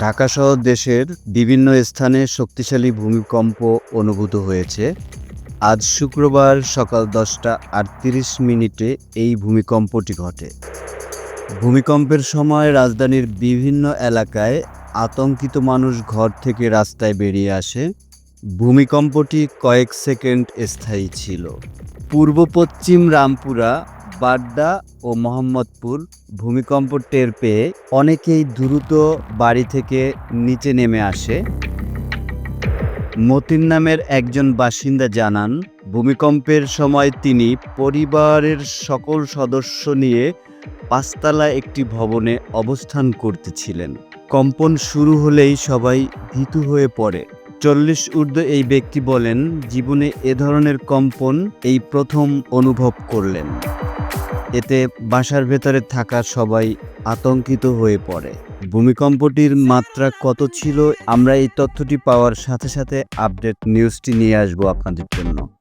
ঢাকাসহ দেশের বিভিন্ন স্থানে শক্তিশালী ভূমিকম্প অনুভূত হয়েছে। আজ শুক্রবার সকাল দশটা আটত্রিশ মিনিটে এই ভূমিকম্পটি ঘটে। ভূমিকম্পের সময় রাজধানীর বিভিন্ন এলাকায় আতঙ্কিত মানুষ ঘর থেকে রাস্তায় বেরিয়ে আসে। ভূমিকম্পটি কয়েক সেকেন্ড স্থায়ী ছিল। পূর্ব পশ্চিম রামপুরা বাড্ডা ও মোহাম্মদপুর ভূমিকম্প টের পেয়ে অনেকেই দ্রুত বাড়ি থেকে নিচে নেমে আসে। মতিন নামের একজন বাসিন্দা জানান, ভূমিকম্পের সময় তিনি পরিবারের সকল সদস্য নিয়ে পাঁচতলা একটি ভবনে অবস্থান করতেছিলেন। কম্পন শুরু হলেই সবাই ভীতু হয়ে পড়ে। চল্লিশ ঊর্ধ্ব এই ব্যক্তি বলেন, জীবনে এ ধরনের কম্পন এই প্রথম অনুভব করলেন। এতে বাসার ভেতরে থাকা সবাই আতঙ্কিত হয়ে পড়ে। ভূমিকম্পটির মাত্রা কত ছিল? আমরা এই তথ্যটি পাওয়ার সাথে সাথে আপডেট নিউজটি নিয়ে আসব আপনাদের জন্য।